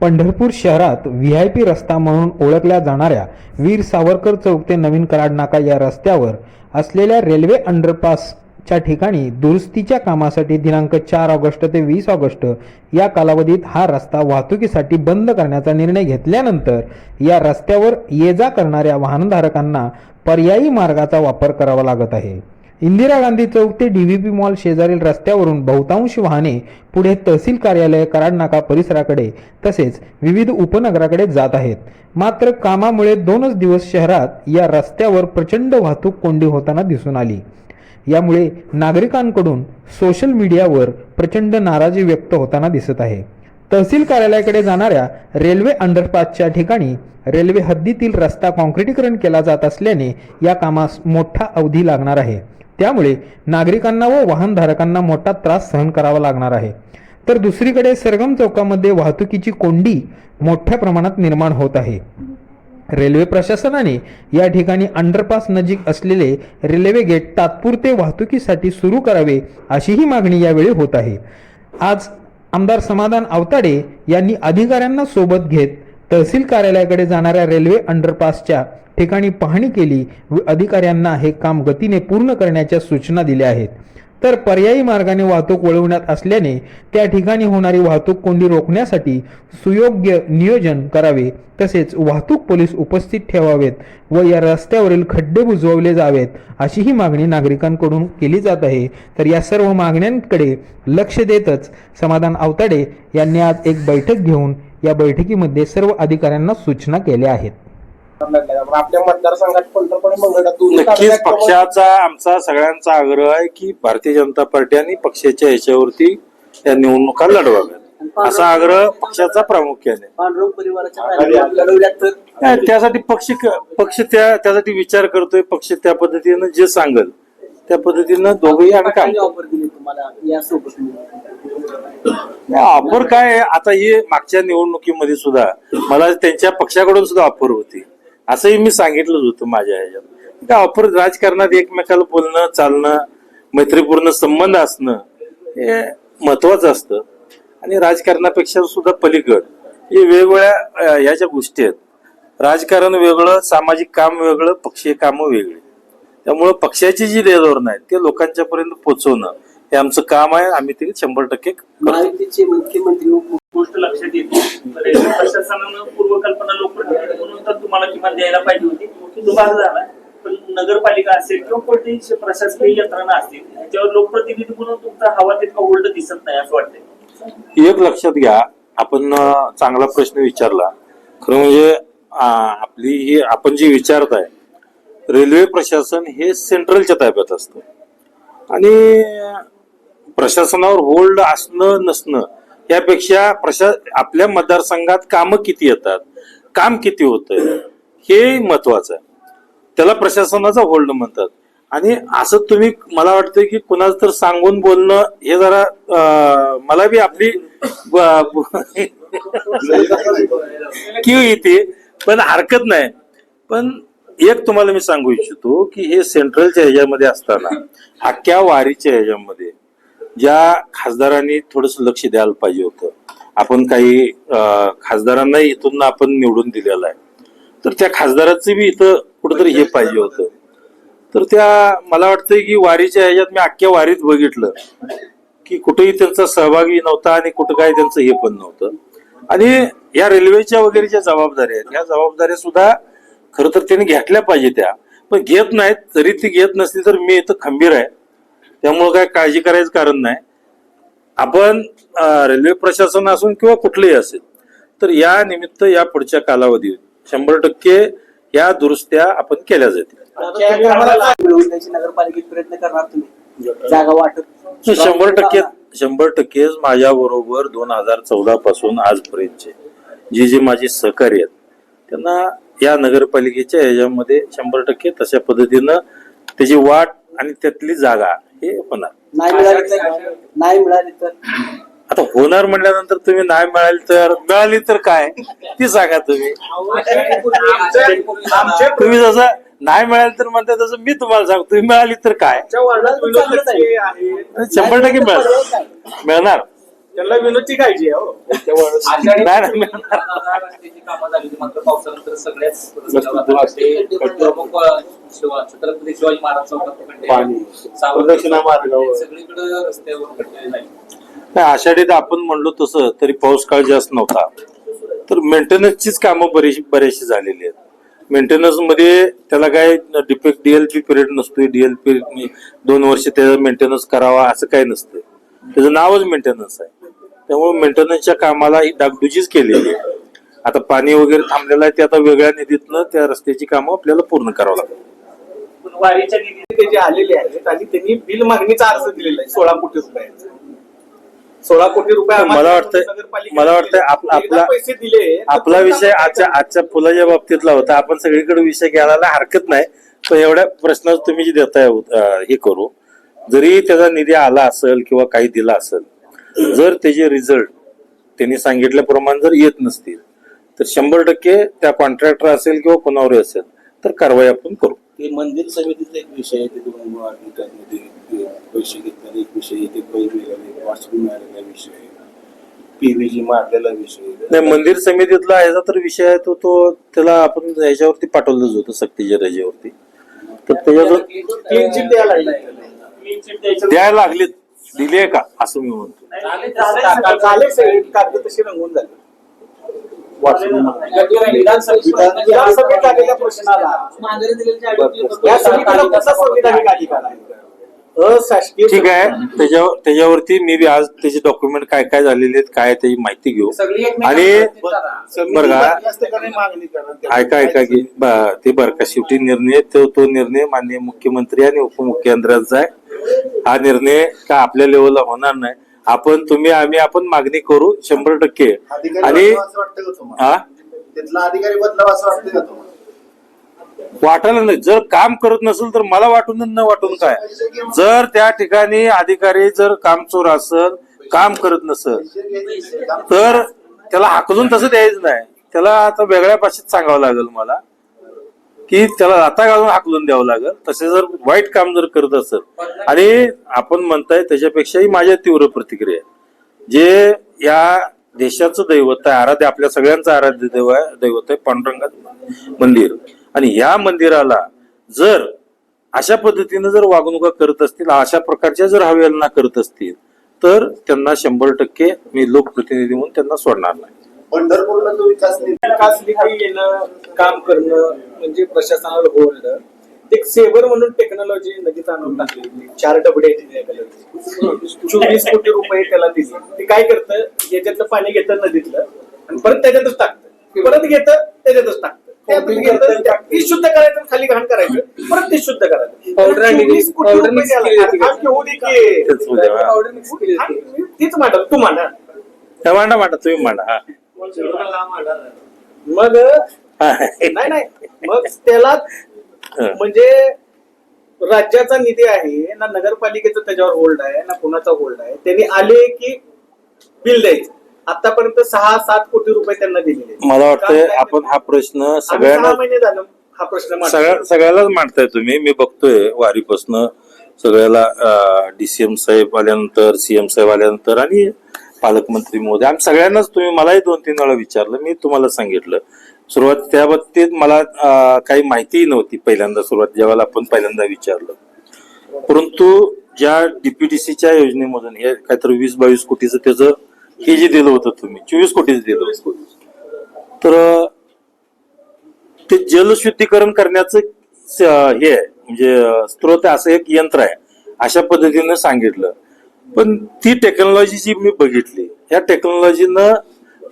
पंढरपूर शहरात V I P रस्ता म्हणून ओळखल्या जाणाऱ्या वीर सावरकर चौक ते नवीन कराड नाका या रस्त्यावर असलेल्या रेल्वे अंडरपासच्या ठिकाणी दुरुस्तीच्या कामासाठी दिनांक चार ऑगस्ट ते वीस ऑगस्ट या कालावधीत हा रस्ता वाहतुकीसाठी बंद करण्याचा निर्णय घेतल्यानंतर या रस्त्यावर ये जा करणाऱ्या वाहनधारकांना पर्यायी मार्गाचा वापर करावा लागत आहे. इंदिरा गांधी चौक ते डीव्हीपी मॉल शेजारील रस्त्यावरून बहुतांश वाहने पुढे तहसील कार्यालय कराड नाका परिसराकडे तसेच विविध उपनगराकडे जात आहेत. मात्र कामामुळे दोनच दिवस शहरात या रस्त्यावर प्रचंड वाहतूक कोंडी होताना दिसून आली. यामुळे नागरिकांकडून सोशल मीडियावर प्रचंड नाराजी व्यक्त होताना दिसत आहे. तहसील कार्यालयाकडे जाणाऱ्या रेल्वे अंडरपासच्या ठिकाणी रेल्वे हद्दीतील रस्ता काँक्रिटीकरण केला जात असल्याने या कामास मोठा अवधी लागणार आहे. त्यामुळे नागरिकांना व वाहनधारकांना मोठा त्रास सहन करावा लागणार आहे. तर दुसरीकडे सरगम चौकामध्ये वाहतुकीची कोंडी मोठ्या प्रमाणात निर्माण होत आहे. रेल्वे प्रशासनाने या ठिकाणी अंडरपास नजीक असलेले रेल्वे गेट तात्पुरते वाहतुकीसाठी सुरू करावे अशीही मागणी यावेळी होत आहे. आज आमदार समाधान अवताडे यांनी अधिकाऱ्यांना सोबत घेत तहसील कार्यालयाकडे जाणाऱ्या रेल्वे अंडरपासच्या ठिकाणी पाहणी केली. व अधिकाऱ्यांना हे काम गतीने पूर्ण करण्याच्या सूचना दिल्या आहेत. तर पर्यायी मार्गाने वाहतूक वळवण्यात असल्याने त्या ठिकाणी होणारी वाहतूक कोंडी रोखण्यासाठी सुयोग्य नियोजन करावे. तसेच वाहतूक पोलीस उपस्थित ठेवावेत व या रस्त्यावरील खड्डे बुजवले जावेत अशीही मागणी नागरिकांकडून केली जात आहे. तर या सर्व मागण्यांकडे लक्ष देतच समाधान आवताडे यांनी आज एक बैठक घेऊन या बैठकीमध्ये सर्व अधिकाऱ्यांना सूचना केल्या आहेत. आपल्या मतदारसंघात नक्कीच पक्षाचा आमचा सगळ्यांचा आग्रह आहे की भारतीय जनता पार्टी आणि पक्षाच्या ह्याच्यावरती या निवडणुका लढवाव्यात. असा आग्रह पक्षाचा प्रामुख्याने. त्यासाठी पक्ष पक्ष त्या त्यासाठी विचार करतोय पक्ष त्या पद्धतीनं जे सांगल त्या पद्धतीनं दोघंही आम्ही काय ऑफर दिली तुम्हाला या सोबत ऑफर काय आता ही मागच्या निवडणुकीमध्ये सुद्धा मला त्यांच्या पक्षाकडून सुद्धा ऑफर होती. असंही मी सांगितलंच होतं माझ्या ह्याच्यात. का ऑफर राजकारणात एकमेकाला बोलणं चालणं मैत्रीपूर्ण संबंध असणं हे महत्वाचं असतं. आणि राजकारणापेक्षा सुद्धा पलीकड हे वेगवेगळ्या ह्याच्या गोष्टी आहेत. राजकारण वेगळं सामाजिक काम वेगळं पक्षीय कामं वेगळी. त्यामुळं पक्षाची जी धोरणं आहेत ते लोकांच्या पर्यंत पोहोचवणं हे आमचं काम आहे. आम्ही ते शंभर टक्के मुख्यमंत्री गोष्ट लक्षात येते. रेल्वे प्रशासनानं पूर्वकल्पना लोकप्रतिनिधी म्हणून तर तुम्हाला किमान द्यायला पाहिजे होती. तो भाग झाला. पण नगरपालिका असेल किंवा कोणतीही प्रशासकीय यंत्रणा असतील त्याच्यावर लोकप्रतिनिधी म्हणून तुमचा हवा तितका ओल्ड दिसत नाही असं वाटतंय. एक लक्षात घ्या. आपण चांगला प्रश्न विचारला. खरं म्हणजे आपली ही आपण जी विचारताय रेल्वे प्रशासन हे सेंट्रलच्या ताब्यात असतं. आणि प्रशासनावर होल्ड असणं नसणं यापेक्षा प्रशा आपल्या मतदारसंघात कामं किती येतात? काम किती होतंय? हे महत्वाचं आहे. त्याला प्रशासनाचा होल्ड म्हणतात. आणि असं तुम्ही मला वाटतं की कुणाचं तर सांगून बोलणं हे जरा मला बी आपली ब- येते पण हरकत नाही. पण एक तुम्हाला मी सांगू इच्छितो की हे सेंट्रलच्या ह्याच्यामध्ये असताना अख्ख्या वारीच्या ह्याच्यामध्ये ज्या खासदारांनी थोडस लक्ष द्यायला पाहिजे होतं. आपण काही खासदारांना इथून आपण निवडून दिलेलं आहे. तर त्या खासदाराचं बी इथं कुठंतरी हे पाहिजे होतं. तर त्या मला वाटतंय की वारीच्या ह्याच्यात मी अख्ख्या वारीत बघितलं की कुठेही त्यांचा सहभागी नव्हता आणि कुठं काय त्यांचं हे पण नव्हतं. आणि या रेल्वेच्या वगैरे ज्या जबाबदाऱ्या आहेत. ह्या जबाबदाऱ्या सुद्धा खरं तर त्यांनी घेतल्या पाहिजे त्या. पण घेत नाहीत तरी ती घेत नसली तर मी इथं खंबीर आहे. त्यामुळं काय काळजी करायचं कारण नाही. आपण रेल्वे प्रशासन असून किंवा कुठलंही असेल तर या निमित्त या पुढच्या कालावधीत शंभर टक्के या दुरुस्त्या आपण केल्या जातील. मिळवून द्यायची नगरपालिकेत प्रयत्न करणार तुम्ही. जागा वाटत शंभर टक्के शंभर टक्केच माझ्या बरोबर दोन हजार चौदा पासून आजपर्यंतचे जे जे माझे सहकारी आहेत त्यांना या नगरपालिकेच्या ह्याच्यामध्ये शंभर टक्के तशा पद्धतीनं त्याची वाट आणि त्यातली जागा हे होणार नाही मिळाली तर नाही मिळाली तर आता होणार म्हटल्यानंतर तुम्ही नाही मिळाली तर मिळाली तर काय? ती सांगा तुम्ही. तुम्ही जसं नाही मिळाली तर म्हणता तसं मी तुम्हाला सांगतो तुम्ही मिळाली तर काय? शंभर टक्के मिळणार मिळणार. त्यांना आहे हो. नाही, नाही, मी- रस्त्याची कामं झाली होती. मात्र पावसानंतर सगळ्याच रस्त्यावर प्रमुख शिवा- छत्रपती शिवाजी महाराज चौकात पाणी. सावंत प्रदक्षिणा मार्गावर. सगळीकडे रस्त्यावर खड्डे नाही नाही, आषाढीत आपण म्हणलो तसं तरी पाऊस काळ जास्त नव्हता. तर मेंटेनन्सचीच कामं बरीचशी बरेचशी झालेली आहेत. मेंटेनन्समध्ये त्याला काय डिफेक्ट डीएलपी पिरियड नसतोय. डीएलपी दोन वर्ष त्याचा मेंटेनन्स करावा असं काही नसतं त्याचं नावच मेंटेनन्स आहे. त्यामुळे मेंटेनन्सच्या कामाला ही डागडुजीच केलेली आहे. आता पाणी वगैरे थांबलेलं आहे ते आता वेगळ्या निधीतनं त्या रस्त्याची कामं आपल्याला पूर्ण करावं लागतात पण वारीच्या निधी ते जे आलेले आहेत आणि त्यांनी बिल मागणीचा अर्ज दिलेला आहे सोळा कोटी रुपयांचा. सोळा कोटी रुपये मला नगरपालिकेने मला आप- एकदा आपला- पैसे दिले तर आपला विषय आजच्या आजच्या फुलाच्या बाबतीतला होता. आपण सगळीकडे विषय घ्यायला हरकत नाही पण एवढ्या प्रश्न तुम्ही जे देताय अं, हे करू. जरी त्याचा निधी आला असेल किंवा काही दिला असेल जर त्याचे रिझल्ट त्यांनी सांगितल्याप्रमाणे जर येत नसतील तर शंभर टक्के त्या कॉन्ट्रॅक्टर असेल किंवा कोणावर असेल तर कारवाई आपण करू. ते मंदिर समितीचा एक विषय आहे ते दोन अधिकाऱ्यांनी ते- ते पैसे घेतलेला एक विषय आहे ते पैसे मिळाले वाचून मिळालेला विषय आहे. पीव्हीजी मारलेला विषय आहे. नाही मंदिर समितीतला ह्याचा तर विषय आहे तो तो त्याला आपण ह्याच्यावरती पाठवलंच होतं सक्तीच्या रजेवरती तर द्यायचं. द्यायला लागलीत. दिली आहे का? असं मी म्हणतो. रंगून झाले. विधानसभेत आलेल्या प्रश्नाला या समितीला संविधानिक अधिकार आहे? अशासकीय ठीक आहे. त्याच्यावर त्याच्यावरती मी बी आज त्याचे डॉक्युमेंट काय काय झालेले आहेत काय त्याची माहिती घेऊ. आणि समिती बरं का? ऐका ऐका की ते बरं का. शेवटी निर्णय तो तो निर्णय माननीय मुख्यमंत्री आणि उपमुख्यमंत्र्यांचा आहे. हा निर्णय का आपल्या लेवलला होणार नाही? आपण तुम्ही आम्ही आपण मागणी करू शंभर टक्के. आणि हा? वाटायला नाही. जर काम करत नसेल तर मला वाटून न वाटून काय? जर त्या ठिकाणी अधिकारी जर कामचोर असल काम करत नसेल तर त्याला हाकलून तसं द्यायचं नाही. त्याला आता वेगळ्या भाषेत सांगावं लागेल मला. की त्याला राता घालून हाकलून द्यावं लागेल. तसे जर वाईट काम जर करत असेल आणि आपण म्हणताय त्याच्यापेक्षाही माझ्या तीव्र प्रतिक्रिया जे या देशाचं दैवत आहे आराध्य आपल्या सगळ्यांचं आराध्य देव आहे दैवत आहे पांडुरंगाचं मंदिर. आणि या मंदिराला जर अशा पद्धतीनं जर वागणुका करत असतील अशा प्रकारच्या जर हवेलना करत असतील तर त्यांना शंभर टक्के मी लोकप्रतिनिधी म्हणून त्यांना सोडणार नाही. पंढरपूरला जो विकास निधी विकास निधी येणं काम करणं म्हणजे प्रशासनाला होणं एक सेवर म्हणून टेक्नॉलॉजी नदीत आणून टाकली. चार डबडे. चोवीस कोटी रुपये त्याला दिले. ते काय करतं? याच्यातलं पाणी घेतं नदीतलं आणि परत त्याच्यातच टाकतं. परत घेतं त्याच्यातच टाकतं. ती शुद्ध करायचं खाली घाण करायचं. परत ते शुद्ध करायचं. हा. पावडर. तीच मांडा. तू मांडा. हा, मांडा मांडा. तुम्ही मांडा. हा. मग? नाही नाही. मग त्याला म्हणजे राज्याचा निधी आहे ना नगरपालिकेचा त्याच्यावर होल्ड आहे ना कुणाचा होल्ड आहे. त्यांनी आले की बिल द्यायचं. आतापर्यंत सहा सात कोटी रुपये त्यांना दिलेले. मला काय? आपण हा प्रश्न सगळ्यांना महिने झालं हा प्रश्न सगळ्यालाच मांडताय तुम्ही. मी बघतोय वारीपासनं सगळ्याला डीसीएम साहेब आल्यानंतर सीएम साहेब आल्यानंतर आणि पालकमंत्री मोदी आम्ही सगळ्यांनाच तुम्ही मलाही दोन तीन वेळा विचारलं मी तुम्हाला सांगितलं. सुरुवात त्या बाबतीत मला काही माहितीही नव्हती पहिल्यांदा सुरुवात ज्यावेळेला आपण पहिल्यांदा विचारलं. परंतु ज्या डीपीडीसीच्या योजनेमधून हे काहीतरी वीस बावीस कोटीचं त्याचं हे जे दिलं होतं तुम्ही चोवीस कोटीचं दिलं होतं. तर ते जलशुद्धीकरण करण्याचं हे आहे म्हणजे स्त्रोत असं एक यंत्र आहे अशा पद्धतीनं सांगितलं. पण ती टेक्नॉलॉजी जी मी बघितली या टेक्नॉलॉजीनं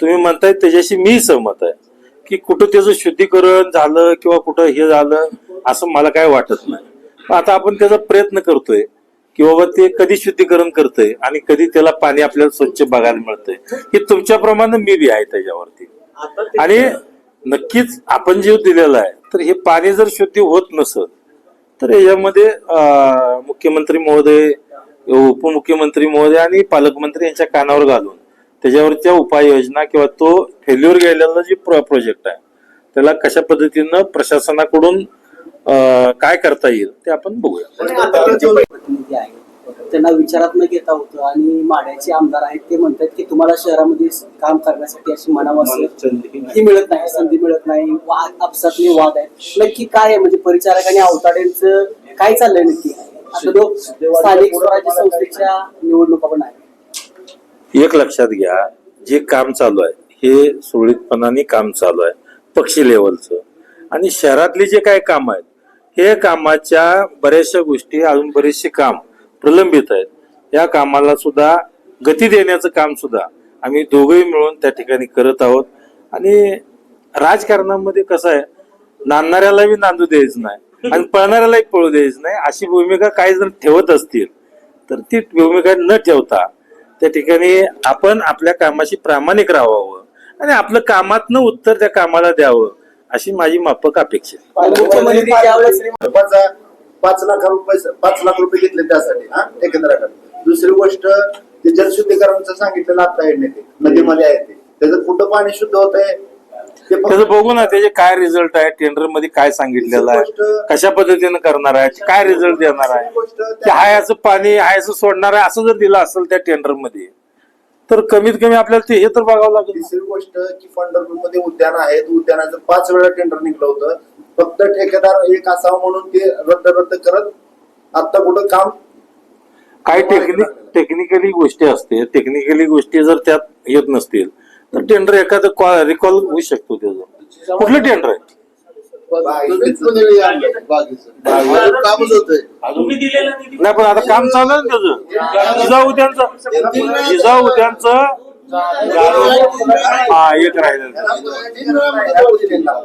तुम्ही म्हणताय त्याच्याशी मी सहमत आहे. की कुठं त्याचं शुद्धीकरण झालं किंवा कुठं हे झालं असं मला काय वाटत नाही. आता आपण त्याचा प्रयत्न करतोय की बाबा ते कधी शुद्धीकरण करतंय आणि कधी त्याला पाणी आपल्याला स्वच्छ बघायला मिळतंय. हे तुमच्याप्रमाणे मी बी आहे त्याच्यावरती. आणि नक्कीच आपण जीव दिलेला आहे तर हे पाणी जर शुद्धी होत नसत तर याच्यामध्ये मुख्यमंत्री महोदय उपमुख्यमंत्री महोदय आणि पालकमंत्री यांच्या कानावर घालून त्याच्यावरच्या उपाययोजना किंवा तो फेल्युअर गेलेला जे प्रोजेक्ट आहे त्याला कशा पद्धतीनं प्रशासनाकडून काय करता येईल ते आपण बघूया. त्यांना विचारात न घेता होतं आणि माड्याचे आमदार आहेत ते म्हणतात की तुम्हाला शहरामध्ये काम करण्यासाठी अशी. ही मिळत नाही संधी मिळत नाही वाद आपसातले वाद आहेत. नक्की काय आहे? म्हणजे परिचारक आणि अवताड्यांचं काय चाललंय नक्की? स्थानिक स्वराज्य संस्थेच्या निवडणुका पण आहेत. एक लक्षात घ्या जे काम चालू आहे हे सुरळीतपणाने काम चालू आहे पक्षी लेवलचं. आणि शहरातली जे काही काम आहेत हे कामाच्या बऱ्याचशा गोष्टी अजून बरेचसे काम प्रलंबित आहेत. या कामाला सुद्धा गती देण्याचं काम सुद्धा आम्ही दोघंही मिळून त्या ठिकाणी करत आहोत. आणि राजकारणामध्ये कसं आहे नांदणाऱ्याला बी नांदू द्यायचं नाही. आणि पळणाऱ्यालाही पळू द्यायचं नाही. अशी भूमिका काही जर ठेवत असतील तर ती भूमिका न ठेवता त्या ठिकाणी आपण आपल्या कामाशी प्रामाणिक राहावं आणि आपलं कामातनं उत्तर त्या कामाला द्यावं अशी माझी माफक अपेक्षा आहे. पाच लाख रुपये पाच लाख रुपये घेतले त्यासाठी हा एकंदराकडे दुसरी गोष्ट ते जलशुद्धीकरणचं सांगितलेलं आता आहे ते नदीमध्ये आहे ते. त्याचं कुठं पाणी शुद्ध होत आहे त्याचं बघू ना त्याचे काय रिझल्ट आहे टेंडरमध्ये काय सांगितलेलं आहे कशा पद्धतीनं करणार आहे काय रिझल्ट देणार आहे. ते हायाचं पाणी हायाचं सोडणार आहे असं जर दिलं असेल त्या टेंडरमध्ये तर कमीत कमी आपल्याला ते हे तर बघावं लागेल. तिसरी गोष्ट की पंढरपूरमध्ये उद्यान आहेत उद्यानाचं पाच वेळा टेंडर निघलं होतं. फक्त ठेकेदार एक असावं म्हणून ते रद्द रद्द करत आता कुठं काम काही टेक्निक टेक्निकली गोष्टी असते टेक्निकली गोष्टी जर त्यात येत नसतील तर टेंडर एखादं रिकॉल होऊ शकतो त्याचं. कुठलं टेंडर आहे? कामच होतंय तुम्ही दिलेला निधी नाही पण आता काम चालू आहे ना त्याचं. जिजाऊ त्यांचं जिजाऊ त्यांचं हा एक राहिलं.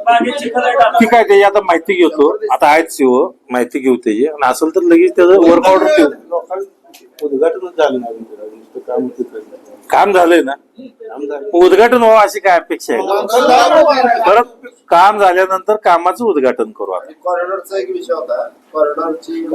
बागेत चिखल ठीक आहे त्याची आता माहिती घेतो. आता आहेत शिव माहिती घेऊ त्याची. आणि असेल तर लगेच त्याचं वर्कआउट ठेवू. उद्घाटनच झालं नाही. अजून त्याला. नुसतं काम होतं त्याचं. काम झालंय ना? उद्घाटन व्हावं अशी काय अपेक्षा आहे? परत काम झाल्यानंतर कामाचं उद्घाटन करू आपण. कॉरिडॉरचा एक विषय होता. कॉरिडॉरची